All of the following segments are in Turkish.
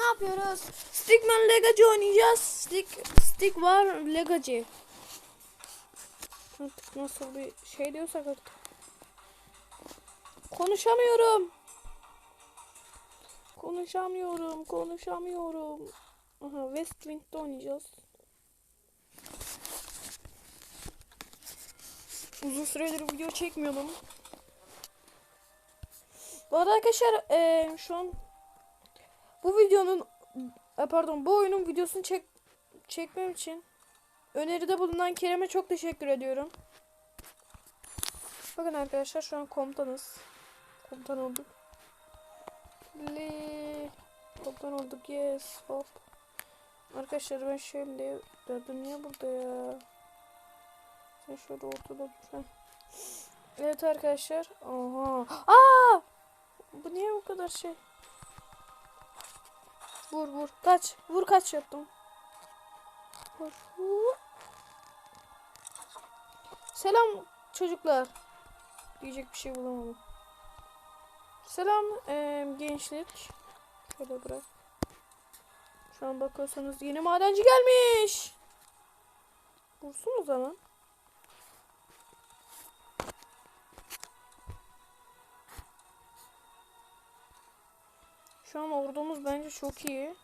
Ne yapıyoruz? Stickman Legacy oynayacağız. Stick, stick var Legacy. Artık nasıl bir şey diyorsak artık. Konuşamıyorum. Konuşamıyorum, konuşamıyorum. Aha West Wing'de oynayacağız. Uzun süredir video çekmiyordum. Bu arada arkadaşlar eee, şu an bu videonun e, pardon bu oyunun videosunu çek çekmem için öneride bulunan Kerem'e çok teşekkür ediyorum. Bakın arkadaşlar şu an komutanız. Komutan olduk. Le komutan olduk yes hop. Arkadaşlar ben şöyle dedim niye burada ya? Sen şöyle ortada dur. Evet arkadaşlar. Oha. Aa! Bu niye bu kadar şey? Vur vur. Kaç. Vur kaç yaptım. Vur. vur. Selam çocuklar. Diyecek bir şey bulamadım. Selam eee, gençlik. Şöyle bırak. Şu an bakıyorsanız yeni madenci gelmiş. Vursun o zaman. Şu an ordumuz bence çok iyi.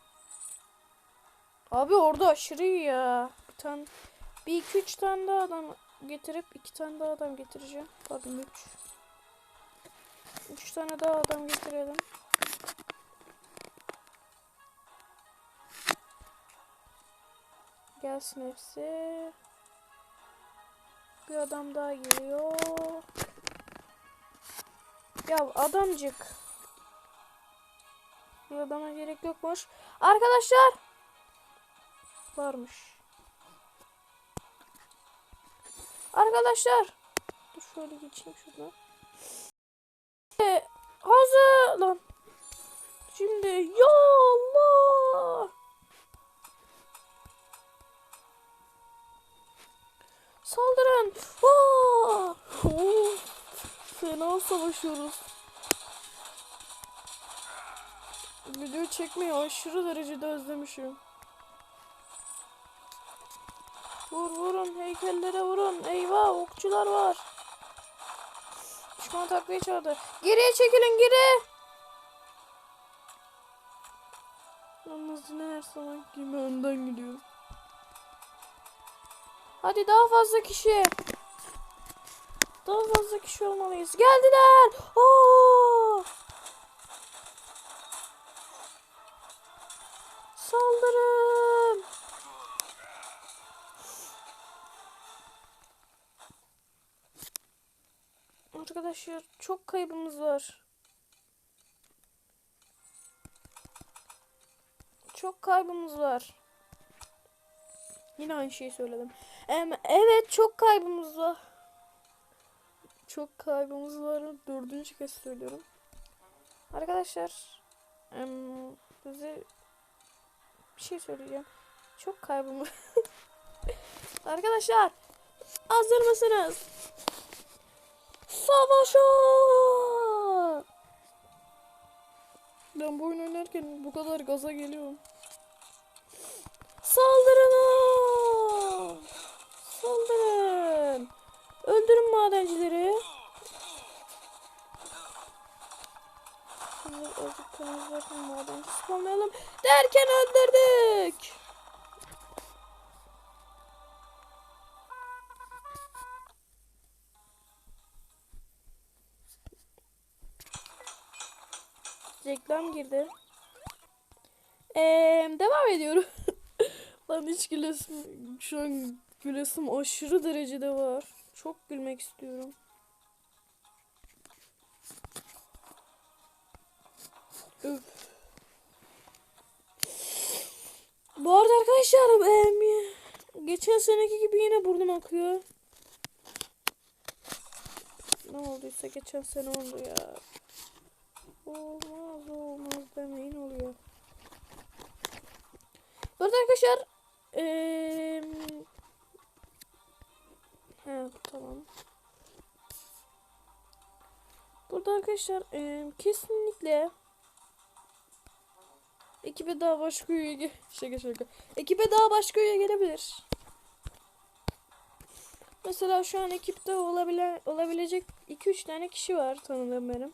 Abi orada aşırı iyi ya. Bir tane bir iki üç tane daha adam getirip iki tane daha adam getireceğim. Pardon üç. Üç tane daha adam getirelim. Gelsin hepsi. Bir adam daha geliyor. Ya adamcık. Adama gerek yokmuş. Arkadaşlar. Varmış. Arkadaşlar. Dur şöyle geçeyim şuradan. Ee, hazır lan. Şimdi ya Allah. Saldırın. Aa! Of, Fena savaşıyoruz. Video çekmeyi aşırı derecede özlemişim. Vur vurun heykellere vurun. Eyvah okçular var. Düşman takviye çağırdı. Geriye çekilin geri. Yalnız her zaman gibi önden gidiyor. Hadi daha fazla kişi. Daha fazla kişi olmalıyız. Geldiler. Oo! Saldırın. Arkadaşlar çok kaybımız var. Çok kaybımız var. Yine aynı şeyi söyledim. Evet çok kaybımız var. Çok kaybımız var. Dördüncü kez söylüyorum. Arkadaşlar size bir şey söyleyeceğim. Çok kaybımız. Arkadaşlar hazır mısınız? Savaşa! Ben bu oyun oynarken bu kadar gaza geliyorum. Saldırın! Azıcık temizlerken madenci spamlayalım. Derken öldürdük. Reklam girdi. Ee, devam ediyorum. Lan hiç gülesim şu an gülesim aşırı derecede var. Çok gülmek istiyorum. Öf. Bu arada arkadaşlar em, geçen seneki gibi yine burnum akıyor. Ne olduysa geçen sene oldu ya. Olmaz olmaz demeyin oluyor. Burada arkadaşlar eee He tamam. Burada arkadaşlar eee, kesinlikle Ekibe daha başka üye ge- şaka şaka. Ekibe daha başka üye gelebilir. Mesela şu an ekipte olabile olabilecek 2-3 tane kişi var tanıdığım benim.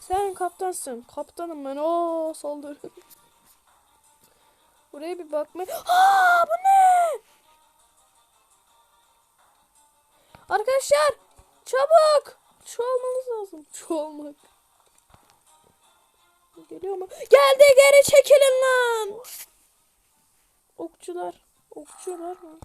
Sen kaptansın. Kaptanım ben. Oo saldır. Buraya bir bakma. Aa bu ne? Arkadaşlar çabuk. Çoğalmanız lazım. Çoğalmak. Geliyor mu? Geldi geri çekilin lan. Okçular. Okçular mı?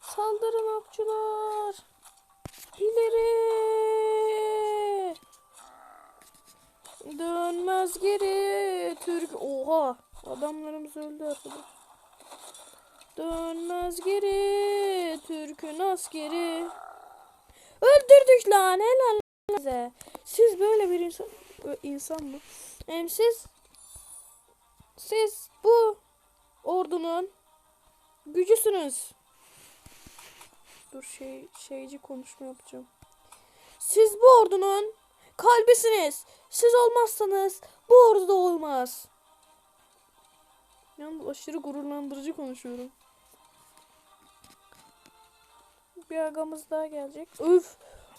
Saldırın okçular. İleri. Dönmez geri. Türk. Oha. Adamlarımız öldü arkadaş. Dönmez geri. Türk'ün askeri. Öldürdük lan. Helal size. Siz böyle bir insan, insan mı? Hem siz siz bu ordunun gücüsünüz. Dur şey şeyci konuşma yapacağım. Siz bu ordunun kalbisiniz. Siz olmazsanız bu ordu da olmaz. Yalnız aşırı gururlandırıcı konuşuyorum. Bir agamız daha gelecek. Öf.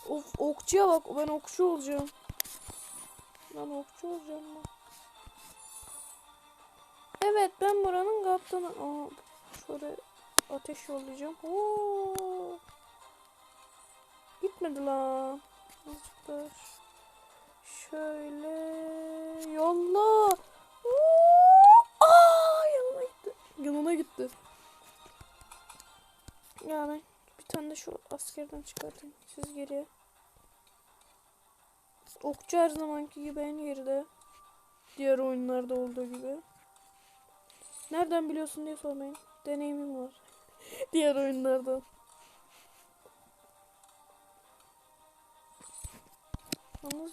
Of okçuya bak. Ben okçu olacağım. Ben okçu olacağım ben. Evet ben buranın kaptanı. Aa, şöyle ateş yollayacağım. Oo. Gitmedi lan. Azıcık Şöyle yolla. Aa yanına gitti. Yanına gitti. Ya ben bir tane de şu askerden çıkartayım. Siz geriye. Okçu her zamanki gibi en geride. Diğer oyunlarda olduğu gibi. Nereden biliyorsun diye sormayın. Deneyimim var. Diğer oyunlardan. Yalnız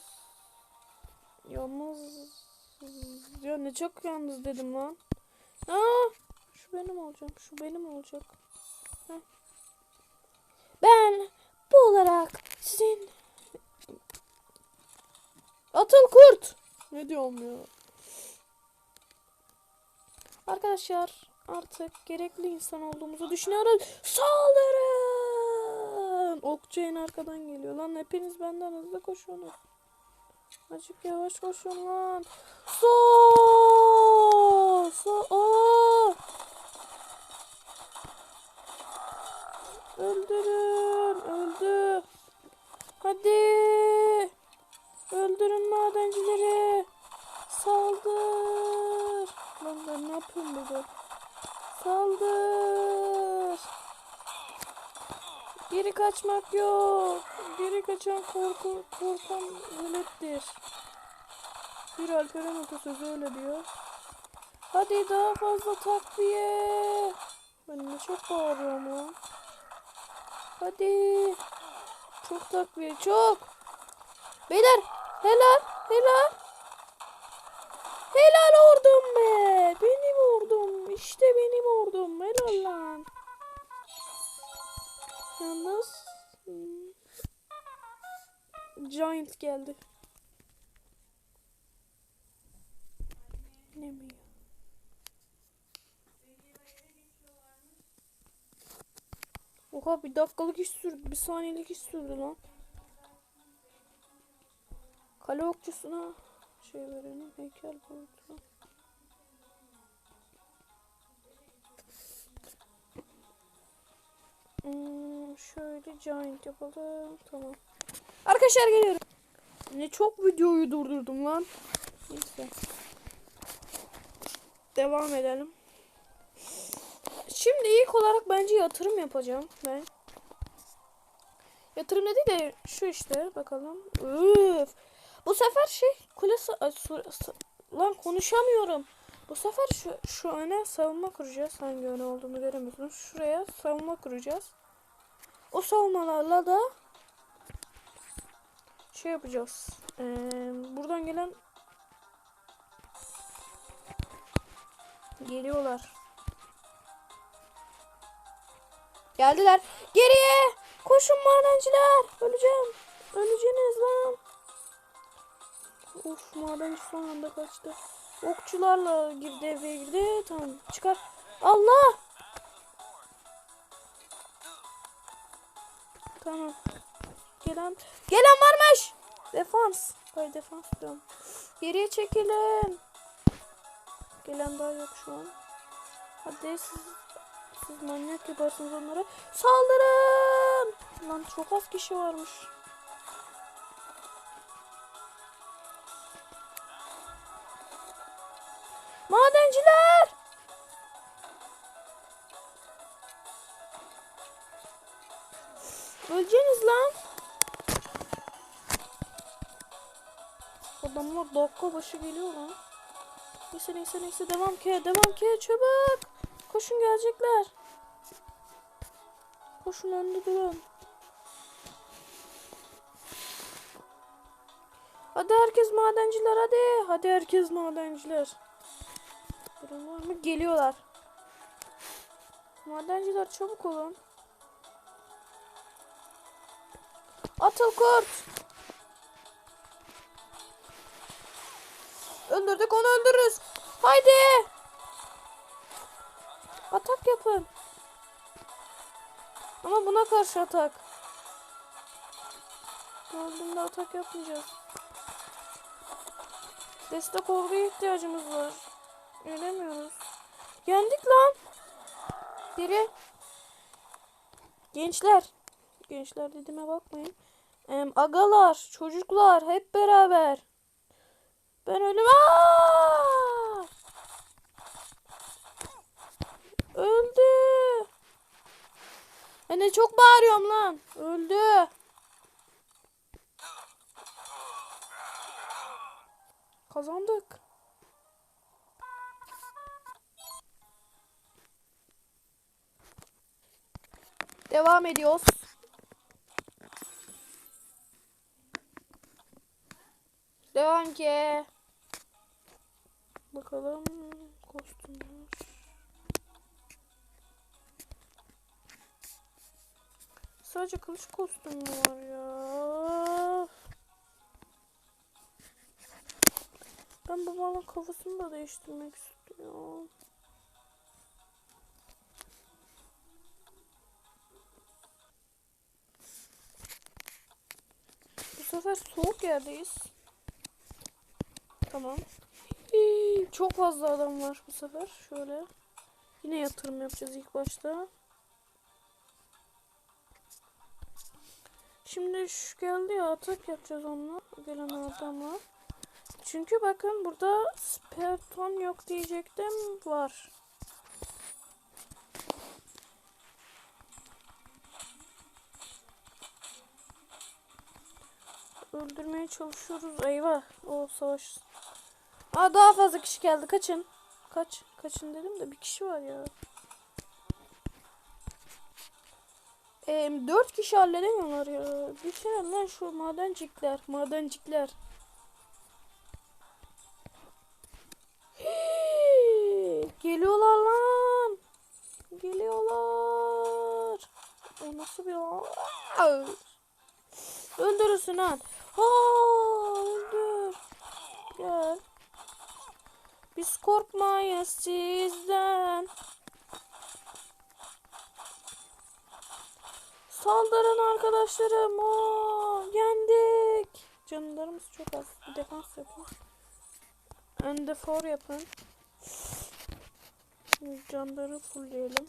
Yalnız Ya ne çok yalnız dedim lan. Aa, şu benim olacak. Şu benim olacak. Heh. Ben bu olarak sizin Atıl kurt. Ne diyorum ya? Arkadaşlar artık gerekli insan olduğumuzu düşünüyoruz. Saldırın! Okçu en arkadan geliyor lan. Hepiniz benden hızlı koşuyorsunuz. Azıcık yavaş koşun lan. Sol! Sol! Aa! Öldürün! Öldü! Hadi! Öldürün madencileri! Saldır! Lan ben ne yapıyorum burada? Saldır! Geri kaçmak yok. Geri kaçan korku, korkan velettir. Bir Alperen atasözü öyle diyor. Hadi daha fazla takviye. Ben ne çok bağırıyorum lan. Hadi. Çok takviye çok. Beyler helal helal. Helal ordum be. Benim ordum. İşte benim ordum. Helal lan. Yalnız Giant geldi. Ne mi? Oha bir dakikalık iş sürdü. Bir saniyelik iş sürdü lan. Kale okçusuna şey verelim. Heykel boyutu. Hmm, şöyle giant yapalım. Tamam. Arkadaşlar geliyorum. Ne çok videoyu durdurdum lan. Neyse. Devam edelim. Şimdi ilk olarak bence yatırım yapacağım ben. Yatırım dedi de şu işte bakalım. Üf. Bu sefer şey su- lan konuşamıyorum. Bu sefer şu şu öne savunma kuracağız. Hangi öne olduğunu göremiyorsunuz. Şuraya savunma kuracağız. O savunmalarla da şey yapacağız. Ee, buradan gelen geliyorlar. Geldiler. Geriye. Koşun madenciler. Öleceğim. Öleceğiniz lan. Uf madenci son anda kaçtı. Okçularla girdi eve girdi. Tamam çıkar. Allah. Tamam. Gelen gelen varmış. Defans. Ay defans diyorum. Geriye çekilin. Gelen daha yok şu an. Hadi siz siz manyak yaparsınız onlara. Saldırın. Lan çok az kişi varmış. Madenciler. Öleceğiniz lan. Adamlar dakika başı geliyor lan. Neyse neyse neyse devam ki devam ki çabuk. Koşun gelecekler. Koşun önde durun. Hadi herkes madenciler hadi. Hadi herkes madenciler. Durun var mı? Geliyorlar. Madenciler çabuk olun. Atıl kurt. Öldürdük onu öldürürüz. Haydi. Atak yapın. Ama buna karşı atak. Gördüğümde atak yapmayacağız. Destek orduya ihtiyacımız var. Ölemiyoruz. Yendik lan. Biri. Gençler. Gençler dediğime bakmayın. Em, agalar, çocuklar hep beraber. Ben ölüm. Aa! Öldü. Ben de çok bağırıyorum lan. Öldü. Kazandık. Devam ediyoruz. Devam ki. Bakalım kostümler. Sadece kılıç kostümü var ya. Ben babanın kafasını da değiştirmek istiyorum. Bu sefer soğuk yerdeyiz. Tamam. Hii, Çok fazla adam var bu sefer. Şöyle. Yine yatırım yapacağız ilk başta. Şimdi şu geldi ya atak yapacağız onunla. Gelen adamla. Çünkü bakın burada sperton yok diyecektim. Var. Öldürmeye çalışıyoruz. Eyvah. O savaş. Aa daha fazla kişi geldi. Kaçın. Kaç. Kaçın dedim de bir kişi var ya. Ee, dört kişi halledemiyorlar ya. Düşünün lan şu madencikler. Madencikler. Geliyorlar lan. Geliyorlar. O nasıl bir Aa! Öldürürsün lan. Aa, öldür. Gel. Biz korkmayız sizden. Saldırın arkadaşlarım. Aa, yendik. Canlarımız çok az. Bir defans yapın. Ende for yapın. Canları fullleyelim.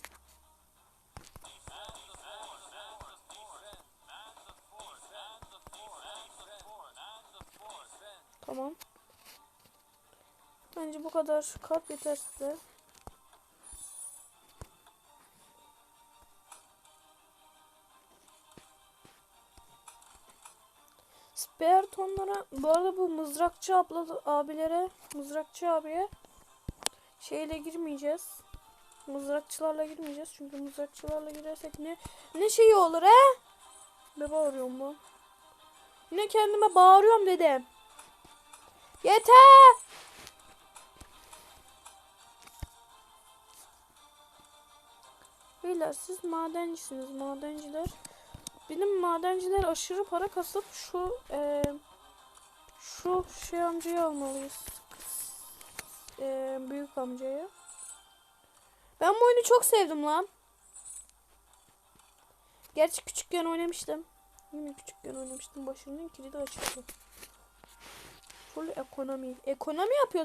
Tamam. Bence bu kadar kalp yeter size. Spertonlara bu arada bu mızrakçı abla abilere mızrakçı abiye şeyle girmeyeceğiz. Mızrakçılarla girmeyeceğiz çünkü mızrakçılarla girersek ne ne şeyi olur he? Ne bağırıyorum bu? Yine kendime bağırıyorum dedim. Yeter! Beyler siz madencisiniz madenciler. Benim madenciler aşırı para kasıp şu eee, şu şey amcayı almalıyız. Eee, büyük amcayı. Ben bu oyunu çok sevdim lan. Gerçi küçükken oynamıştım. Yine küçükken oynamıştım. Başının kilidi açıktı. Full ekonomi. Ekonomi yapıyor.